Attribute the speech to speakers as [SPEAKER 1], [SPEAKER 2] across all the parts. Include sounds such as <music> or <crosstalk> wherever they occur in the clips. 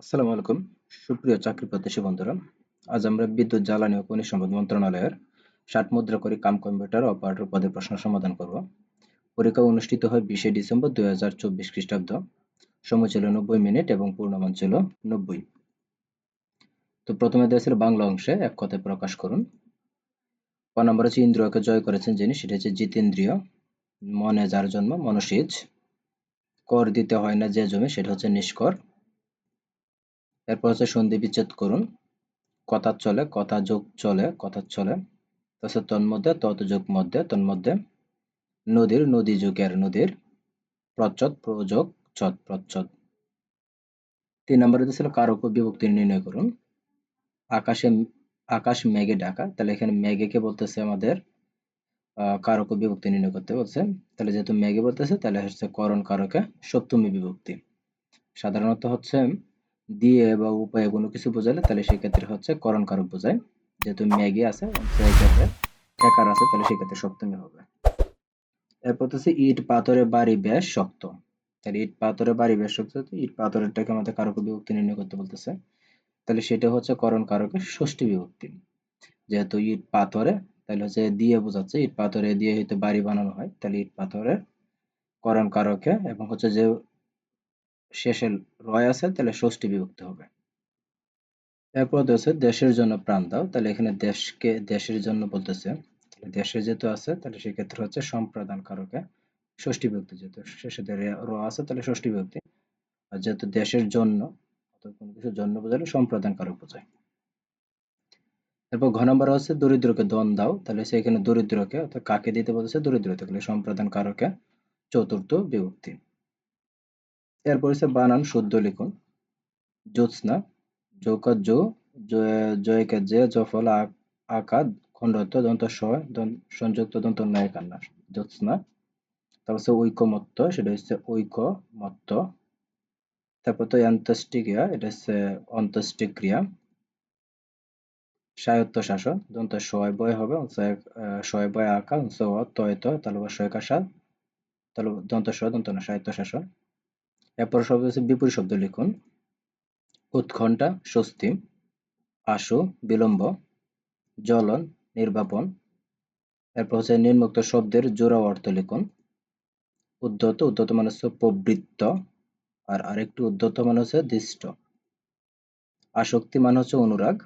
[SPEAKER 1] আসসালামু আলাইকুম। সুপ্রিয় চাকরি প্রত্যাশী বন্ধুরা, আজ আমরা বিদ্যুৎ, জ্বালানি ও খনিজ সম্পদ মন্ত্রণালয়ের ষাট মুদ্রা করে কাম কম্পিউটার অপারেটর পদের প্রশ্ন সমাধান করব। পরীক্ষা অনুষ্ঠিত হয় বিশে ডিসেম্বর দুই হাজার চব্বিশ খ্রিস্টাব্দ। সময় ছিল নব্বই মিনিট এবং পূর্ণমান ছিল নব্বই। তো প্রথমে দেওয়া বাংলা অংশে, এক কথায় প্রকাশ করুন। ক নম্বর হচ্ছে, ইন্দ্রিয়কে জয় করেছেন যিনি, সেটা হচ্ছে জিতেন্দ্রিয়। মনে যার জন্ম মনসিজ কর দিতে হয় না যে জমি, সেটা হচ্ছে নিষ্কর। এরপর হচ্ছে সন্ধি বিচ্ছেদ করুন। কথা চলে, কথা যোগ চলে, কথা চলে। তাছাড়া তন্মধ্যে, তত যোগ মধ্যে, তন্মধ্যে নদীর, নদী যুগের নদীর প্রচ্ছদ, প্রযোগ চদ প্রচ্ছদ। তিন নম্বরে ছিল কারক বিভক্তি নির্ণয় করুন। আকাশে, আকাশ মেঘে ঢাকা। তাহলে এখানে মেঘেকে বলতেছে আমাদের? কারক বিভক্তি নির্ণয় করতে বলছে। তাহলে যেহেতু মেঘে বলতেছে, তাহলে হচ্ছে করণ কারকে সপ্তমী বিভক্তি। সাধারণত হচ্ছে দিয়ে বা উপায়ে কোনো কিছু বোঝালে তাহলে সেক্ষেত্রে হচ্ছে করণ কারক বোঝায়। যেহেতু ম্যাগি আছে একার আছে, তাহলে সেক্ষেত্রে সপ্তমী হবে। এরপর হচ্ছে ইট পাথরে বাড়ি বেশ শক্ত তাহলে ইট পাথরে বাড়ি বেশ শক্ত ইট পাথরেরটাকে আমাদের কারক বিভক্তি নির্ণয় করতে বলতেছে। তাহলে সেটা হচ্ছে করণ কারকের ষষ্ঠী বিভক্তি। যেহেতু ইট, পাথরে, তাহলে হচ্ছে দিয়ে বোঝাচ্ছে, ইট, পাথরে দিয়ে হয়তো বাড়ি বানানো হয়। তাহলে ইট, পাথরের করণ কারকে এবং হচ্ছে যে শেষে রয় আছে, তাহলে ষষ্ঠী বিভক্ত হবে। এরপর হচ্ছে দেশের জন্য প্রাণ দাও। তাহলে এখানে দেশকে, দেশের জন্য বলতেছে দেশের যেহেতু আছে, তাহলে সেক্ষেত্রে হচ্ছে সম্প্রদান কারকে ষষ্ঠী বিভক্তি, যেহেতু শেষে র আছে, তাহলে ষষ্ঠী বিভক্তি। আর যেহেতু দেশের জন্য কোনো কিছু জন্য বোঝালে সম্প্রদান কারক বোঝায়। এরপর ঘ নম্বর হচ্ছে, দরিদ্রকে দন দাও। তাহলে সেখানে দরিদ্রকে, অর্থাৎ কাকে দিতে বলতেছে? দরিদ্র তাহলে সম্প্রদান কারকে চতুর্থ বিভক্তি। এরপর হচ্ছে বানান শুদ্ধ লিখুন। জ্যোৎস্না যৌকা জো জয়কে যে, জফল আকার খণ্ডত্ব, দন্ত সংযুক্ত, দন্ত নয় কান্না। জ্যোৎস্না, তারপর হচ্ছে ঐকমত্য, সেটা হচ্ছে ঐকমত্য। তারপর তো অন্ত্যেষ্টিক্রিয়া এটা হচ্ছে অন্ত্যেষ্টিক্রিয়া। স্বায়ত্ত শাসন, দন্ত সয় বয় হবে সয় বয় আঁকা তয় তো তাহলে সয় কাসা তাহলে দন্ত সয়, দন্ত না সাহিত্য শাসন। এরপর শব্দ হচ্ছে বিপরীত শব্দ লিখুন। উৎকণ্ঠা, স্বস্তি, আশু, বিলম্ব, জ্বলন, নির্বাপন। এরপর হচ্ছে নির্মুক্ত শব্দের জোড়া অর্থ লিখুন। উদ্ধত উদ্ধত মানে হচ্ছে প্রবৃত্ত, আর আরেকটি উদ্ধত মানে হচ্ছে দৃষ্ট। আসক্তি মানে হচ্ছে অনুরাগ,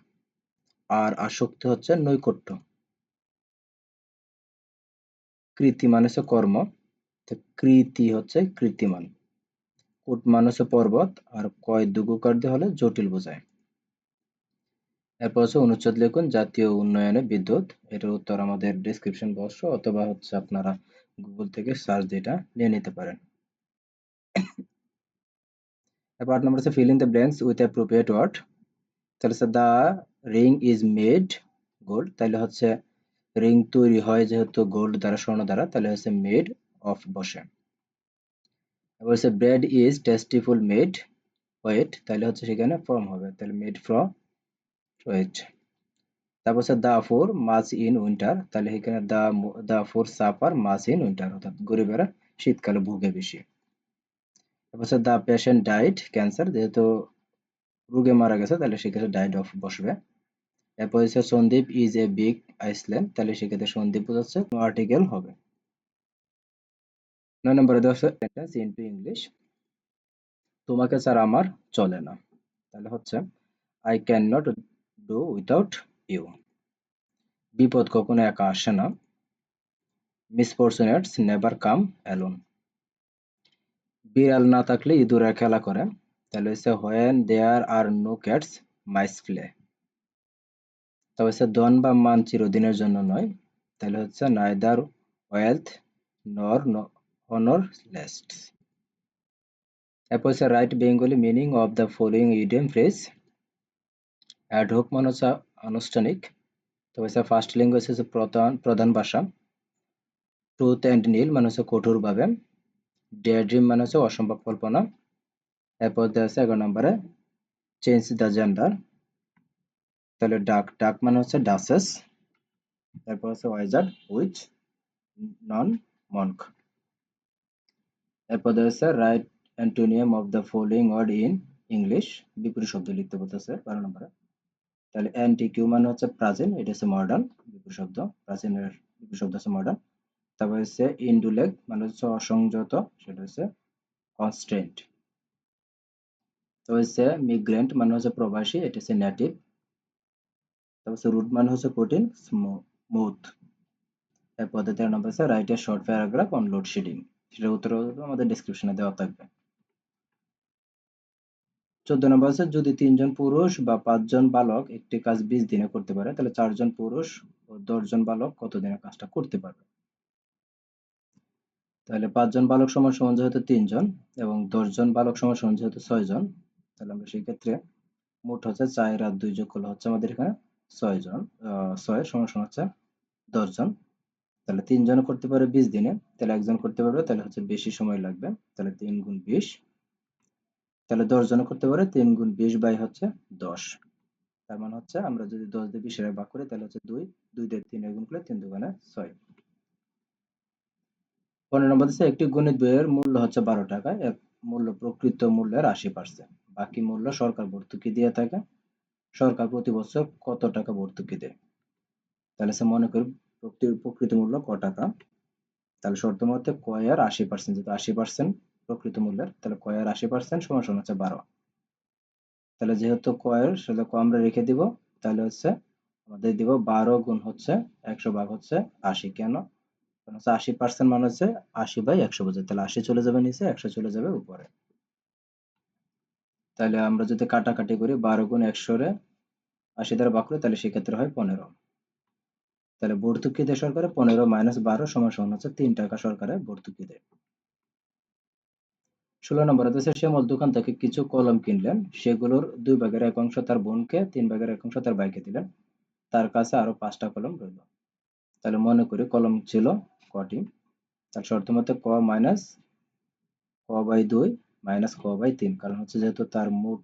[SPEAKER 1] আর আসক্তি হচ্ছে নৈকট্য। কৃতি মানে হচ্ছে কর্ম কৃতি হচ্ছে কৃতিমান। কুট মানুষে পর্বত আর কয় দুগুকার দিয়ে হলে জটিল বোঝায়। এরপর হচ্ছে অনুচ্ছেদ লিখুন, জাতীয় উন্নয়নে বিদ্যুৎ। এটার উত্তর আমাদের ডিসক্রিপশন বক্স অথবা হচ্ছে আপনারা গুগল থেকে সার্চ দিয়ে এটা নিয়ে নিতে পারেন। এরপর আট নম্বর হচ্ছে fill in the blanks with appropriate word তাহলে হচ্ছে the ring is made gold তাহলে হচ্ছে রিং তৈরি হয় যেহেতু গোল্ড দ্বারা, স্বর্ণ দ্বারা, তাহলে হচ্ছে মেড অফ বসে। বলছে bread is tasteful made wheat তাহলে হচ্ছে সেখানে ফ্রম হবে। তাহলে মেড ফ্রম ওয়েট তারপর হচ্ছে the poor much in winter তাহলে এখানে the the poor suffer much in winter অর্থাৎ গরিবেরা শীতকালে ভুগে বেশি। তারপর হচ্ছে দা পেশেন্ট ডায়েট ক্যান্সার যেহেতু রোগে মারা গেছে, তাহলে সেক্ষেত্রে ডায়েট অফ বসবে। এরপর হচ্ছে Sandwip is a big island তাহলে সেক্ষেত্রে সন্দীপ বোঝাচ্ছে আর্টিকেল হবে। নয় নম্বরে দেওয়া আছে সেন্টেন্স ইংলিশ তোমাকে ছাড়া আমার চলে না। তাহলে হচ্ছে I can not do without you বিপদ কখনো একা আসে না। মিসফরচুনেটস নেভার কাম অ্যালোন বিড়াল না থাকলে ইঁদুরের খেলা করে। তাহলে হচ্ছে when there are no cats mice play তবে হচ্ছে দন বা মান চিরদিনের জন্য নয়। তাহলে হচ্ছে নাইদার ওয়েলথ নর honorless. এরপর হচ্ছে write Bengali meaning of the following idiom phrase ad hoc মানে হচ্ছে আনুষ্ঠানিক তো হচ্ছে ফার্স্ট ল্যাঙ্গুয়েজ হচ্ছে প্রধান প্রধান ভাষা ট্রুথ অ্যান্ড নীল মানে হচ্ছে কঠোরভাবে ডেয়ার ড্রিম মানে হচ্ছে অসম্ভব কল্পনা এরপর দেওয়া আছে এগারো নম্বরে চেঞ্জ দ্য জেন্ডার তাহলে ডাক ডাক মানে হচ্ছে ডাসেস তারপর হচ্ছে ওয়াইজার্ড উইচ নন মনক এরপর রয়েছে write antonym of the following word in English বিপরীত শব্দ লিখতে বলতেছে, বারো নম্বরে। তাহলে অ্যান্টি কিউ মানে হচ্ছে প্রাচীন, এটা হচ্ছে মডার্ন বিপরীত শব্দ। প্রাচীনের বিপরীত শব্দ হচ্ছে মডার্ন তারপর হচ্ছে ইন্ডুলেগ মানে হচ্ছে অসংযত, সেটা হচ্ছে কনস্ট্রেন্ট তো হচ্ছে মিগ্রেন্ট মানে হচ্ছে প্রবাসী, এটা হচ্ছে নেটিভ তারপর হচ্ছে রুট মানে হচ্ছে কঠিন স্মুথ এরপর তেরো নম্বর হচ্ছে write a short paragraph on load shedding সেটার উত্তর আমাদের ডিসক্রিপশনে দেওয়া থাকবে। চোদ্দ নম্বর হচ্ছে যদি তিনজন পুরুষ বা পাঁচজন বালক একটি কাজ বিশ দিনে করতে পারে, তাহলে চারজন পুরুষ ও দশজন বালক কত দিনে কাজটা করতে পারবে? তাহলে পাঁচজন বালক সমান সমান যেহেতু তিনজন এবং দশজন বালক সমান সমান যেহেতু ছয়জন, তাহলে আমরা সেই ক্ষেত্রে মোট হচ্ছে চার আর দুই যোগ করলে হচ্ছে আমাদের এখানে ছয়জন ছয় সমান সমান হচ্ছে দশজন। তাহলে তিনজন করতে পারে বিশ দিনে, তাহলে একজন করতে পারবে তাহলে হচ্ছে বেশি সময় লাগবে, তাহলে তিন গুণ বিশ। তাহলে দশ জন করতে পারে, তিন গুণ বিশ বাই হচ্ছে দশ। তার মানে হচ্ছে আমরা যদি দশ দিয়ে বিশের ভাগ করি, তাহলে হচ্ছে দুই দুই দিয়ে তিন গুণ করলে তিন দুগুণে ছয়। পনেরো নম্বর হচ্ছে একটি গণিত বইয়ের মূল্য হচ্ছে বারো টাকা, এক মূল্য প্রকৃত মূল্যের আশি পার্সেন্ট। বাকি মূল্য সরকার ভর্তুকি দিয়ে থাকে। সরকার প্রতি বছর কত টাকা ভর্তুকি দেয়? তাহলে সে মনে করি প্রকৃত মূল্য ক টাকা? তাহলে শর্ত মতে কয়ের আশি পার্সেন্ট যেহেতু আশি পার্সেন্ট প্রকৃত মূল্যের, তাহলে কয়ের আশি পার্সেন্ট সমান সমান হচ্ছে বারো। তাহলে যেহেতু কয়ের সেটা ক আমরা রেখে দিব, তাহলে হচ্ছে আমাদের দিব বারো গুণ হচ্ছে একশো ভাগ হচ্ছে আশি। কেন? হচ্ছে আশি পার্সেন্ট মানে হচ্ছে আশি বাই একশো বোঝায়। তাহলে আশি চলে যাবে নিচে, একশো চলে যাবে উপরে। তাহলে আমরা যদি কাটাকাটি করি বারো গুণ একশোরে আশি দ্বারা ভাগ করি, তাহলে সেক্ষেত্রে হয় পনেরো। তাহলে ভর্তুকি দেয় সরকারে, পনেরো মাইনাস বারো সমান সমান হচ্ছে তিন টাকা সরকারে ভর্তুকি দেয়। ষোলো নম্বর হচ্ছে শ্যামল দোকান থেকে কিছু কলম কিনলেন, সেগুলোর দুই ভাগের এক অংশ তার বোনকে, তিন ভাগের এক অংশ তার ভাইকে দিলেন। তার কাছে আরও পাঁচটা কলম রইল। তাহলে মনে করি কলম ছিল কটি? তার শর্ত মতে ক মাইনাস ক বাই দুই মাইনাস ক বাই তিন, কারণ হচ্ছে যেহেতু তার মোট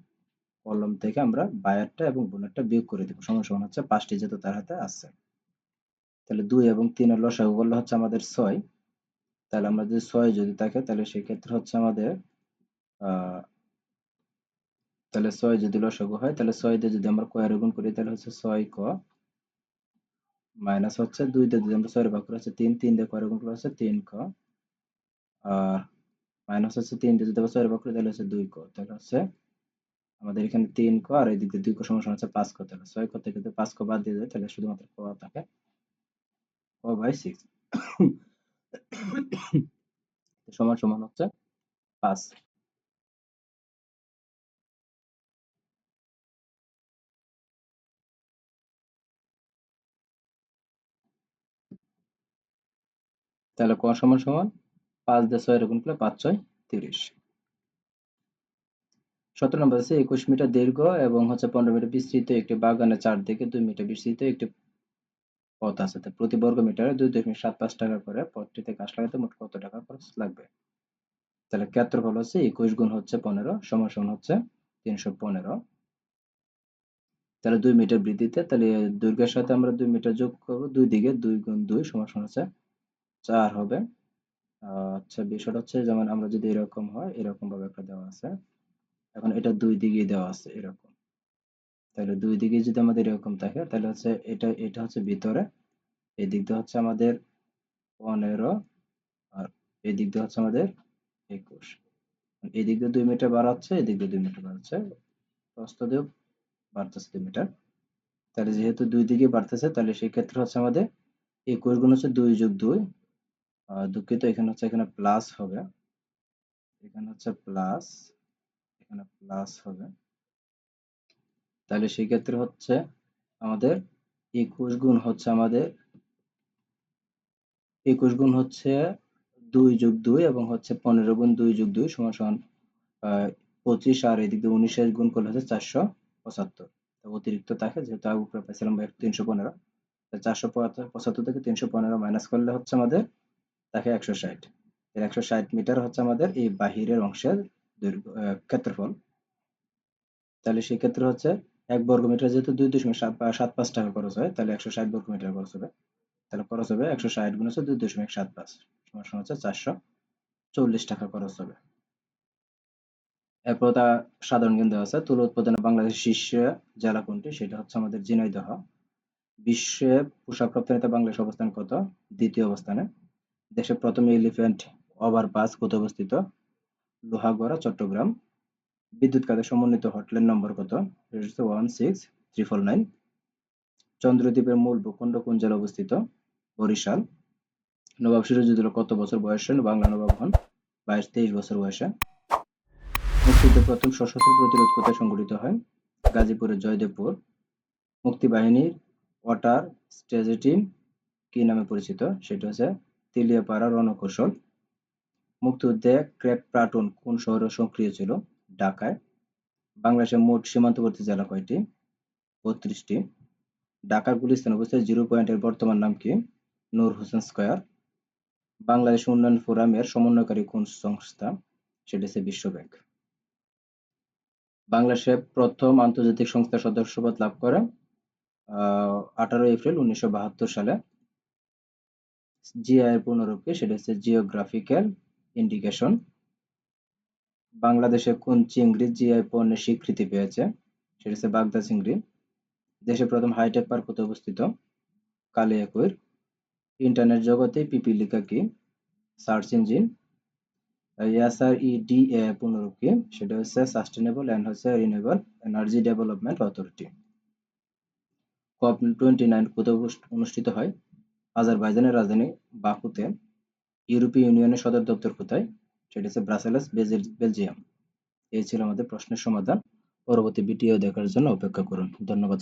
[SPEAKER 1] কলম থেকে আমরা বায়ারটা এবং বোনেরটা বিয়োগ করে দিব, সমান সমান হচ্ছে পাঁচটি যেহেতু তার হাতে আসছে তাহলে দুই এবং তিনের লসাগু করলে হচ্ছে আমাদের ছয়। তাহলে যদি ছয় যদি থাকে, তাহলে সেক্ষেত্রে হচ্ছে আমাদের তাহলে ছয় যদি লসাগু হয় তাহলে ছয় দিয়ে যদি আমরা কয়ের গুণ করি, তাহলে হচ্ছে ছয় ক মাইনাস হচ্ছে দুই দিয়ে যদি আমরা ছয়ের ভাগ করে, হচ্ছে তিন তিন দিয়ে কয়ের গুণ করে হচ্ছে তিন ক। আর মাইনাস হচ্ছে তিন দিয়ে যদি আমরা ছয়ের ভাগ করি, তাহলে হচ্ছে দুই ক। তাহলে হচ্ছে আমাদের এখানে তিন ক আর এদিকে দুই ক সমান হচ্ছে পাঁচ ক। তাহলে ছয় ক থেকে পাঁচ ক বাদ দিয়ে যায় তাহলে শুধুমাত্র ক থাকে। সিক্স <coughs> সমান সমান হচ্ছে পাঁচ। তাহলে ক সমান সমান? পাঁচ দিয়ে ছয় এরকম করলে পাঁচ, ছয়, তিরিশ। সতেরো নম্বর আছে, একুশ মিটার দীর্ঘ এবং হচ্ছে পনেরো মিটার বিস্তৃত একটি বাগানের চারদিকে দুই মিটার বিস্তৃত একটি পথ আছে। তো প্রতি বর্গ মিটারে দুই দশমিক সাত পাঁচ টাকা করে পথটিতে গাছ লাগাতে মোট কত টাকা খরচ লাগবে? তাহলে ক্ষেত্রফল হচ্ছে একুশ গুণ হচ্ছে পনেরো, সমান হচ্ছে তিনশো পনেরো। তাহলে দুই মিটার বৃদ্ধিতে, তাহলে দৈর্ঘ্যের সাথে আমরা দুই মিটার যোগ করব, দুই দিকে দুই গুণ দুই সমান হচ্ছে চার হবে। আচ্ছা বিষয়টা হচ্ছে যেমন আমরা যদি এরকম হয় এরকম ভাবে একটা দেওয়া আছে। এখন এটা দুই দিকে দেওয়া আছে, এরকম। তাহলে দুই দিকে যদি আমাদের এরকম থাকে, তাহলে হচ্ছে এটা এটা হচ্ছে ভিতরে এই দিক দিয়ে হচ্ছে আমাদের পনেরো আর এই দিক দিয়ে হচ্ছে আমাদের একুশ। এই দিক দিয়ে দুই মিটার বাড়াচ্ছে এই দিক দিয়ে দুই মিটার বাড়াচ্ছে, প্রস্থ দিয়ে বাড়তেছে দুই মিটার। তাহলে যেহেতু দুই দিকে বাড়তেছে, তাহলে সেই ক্ষেত্রে হচ্ছে আমাদের একুশ গুণ হচ্ছে দুই যোগ দুই দুঃখিত, এখানে হচ্ছে, এখানে প্লাস হবে। এখানে হচ্ছে প্লাস এখানে প্লাস হবে। তাহলে সেই ক্ষেত্রে হচ্ছে আমাদের একুশ গুণ হচ্ছে আমাদের একুশ গুণ হচ্ছে দুই যোগ দুই এবং হচ্ছে পনেরো গুণ দুই যোগ দুই সমান সমান পঁচিশ, আর এদিক দিয়ে উনিশের গুণ করলে হচ্ছে চারশো পঁচাত্তর। অতিরিক্ত থাকে যেহেতু আগে উপরে পাইছিলাম তিনশো পনেরো। চারশো পঁচাত্তর থেকে তিনশো পনেরো মাইনাস করলে হচ্ছে আমাদের তাকে একশো ষাট। এর একশো ষাট মিটার হচ্ছে আমাদের এই বাহিরের অংশের দৈর্ঘ্য ক্ষেত্রফল। তাহলে সেক্ষেত্রে হচ্ছে এক বর্গ মিটার যেহেতু দুই দশমিক সাত পাঁচ টাকা খরচ হয়, তাহলে একশো ষাট বর্গ মিটার খরচ হবে। তাহলে খরচ হবে একশো ষাট গুণ হচ্ছে দুই দশমিক সাত পাঁচ, সমান হচ্ছে চারশো চল্লিশ টাকা খরচ হবে। এরপর তা সাধারণ জ্ঞান দেওয়া আছে, তুলা উৎপাদনে বাংলাদেশের শীর্ষ জেলা কোনটি? সেটা হচ্ছে আমাদের ঝিনাইদহ। বিশ্বে পোশাক রপ্তানিতে বাংলাদেশ অবস্থান কত? দ্বিতীয় অবস্থানে। দেশের প্রথম এলিফ্যান্ট ওভারপাস কোথায় অবস্থিত? লোহাগড়া, চট্টগ্রাম। বিদ্যুৎ খাতে সমন্বিত হটলাইন নম্বর কত? ওয়ান সিক্স ত্রিপল নাইন চন্দ্রদ্বীপের মূল ভূখণ্ড কোন জেলা অবস্থিত? বরিশাল। নবাব সিরাজউদ্দৌলা কত বছর বয়সে বাংলা নবাব হন বাইশ তেইশ বছর বয়সে। মুক্তিযুদ্ধের প্রথম সশস্ত্র প্রতিরোধ কোথায় সংঘটিত হয়? গাজীপুরের জয়দেবপুর। মুক্তিবাহিনীর ওয়াটার স্ট্র্যাটেজি কি নামে পরিচিত? সেটা হচ্ছে তেলিয়াপাড়া রণকৌশল। মুক্তিযুদ্ধে ক্র্যাক প্লাটুন কোন শহরে সক্রিয় ছিল? ঢাকায়। বাংলাদেশের মোট সীমান্তবর্তী জেলা কয়টি? বত্রিশটি। ঢাকার গুলিস্তান অবস্থায় জিরো পয়েন্টের বর্তমান নাম কি? নূর হোসেন স্কয়ার। বাংলাদেশ উন্নয়ন ফোরামের সমন্বয়কারী কোন সংস্থা? সেটা হচ্ছে বিশ্ব ব্যাংক বাংলাদেশে প্রথম আন্তর্জাতিক সংস্থার সদস্যপদ লাভ করে আঠারো এপ্রিল উনিশশো বাহাত্তর সালে। জিআই পূর্ণরূপ সেটা হচ্ছে জিওগ্রাফিক্যাল ইন্ডিকেশন বাংলাদেশে কোন চিংড়ি জিআই পণ্যের স্বীকৃতি পেয়েছে? সেটা হচ্ছে বাগদা চিংড়ি। দেশের প্রথম হাইটেক পার্ক কোথায় অবস্থিত। কালিয়াকৈর ইন্টারনেট জগতে পিপিলিকা কি? সার্চ ইঞ্জিন এসআরইডি এ পূর্ণরূপ কি? সেটা হচ্ছে সাস্টেনেবল এন্ড হচ্ছে renewable energy development authority COP twenty nine অনুষ্ঠিত হয়? আজারবাইজানের রাজধানী বাকুতে। ইউরোপীয় ইউনিয়নের সদর দপ্তর কোথায়? সেটা হচ্ছে ব্রাসেলস বেলজিয়াম। এই ছিল আমাদের প্রশ্নের সমাধান। পরবর্তী ভিডিও দেখার জন্য অপেক্ষা করুন। ধন্যবাদ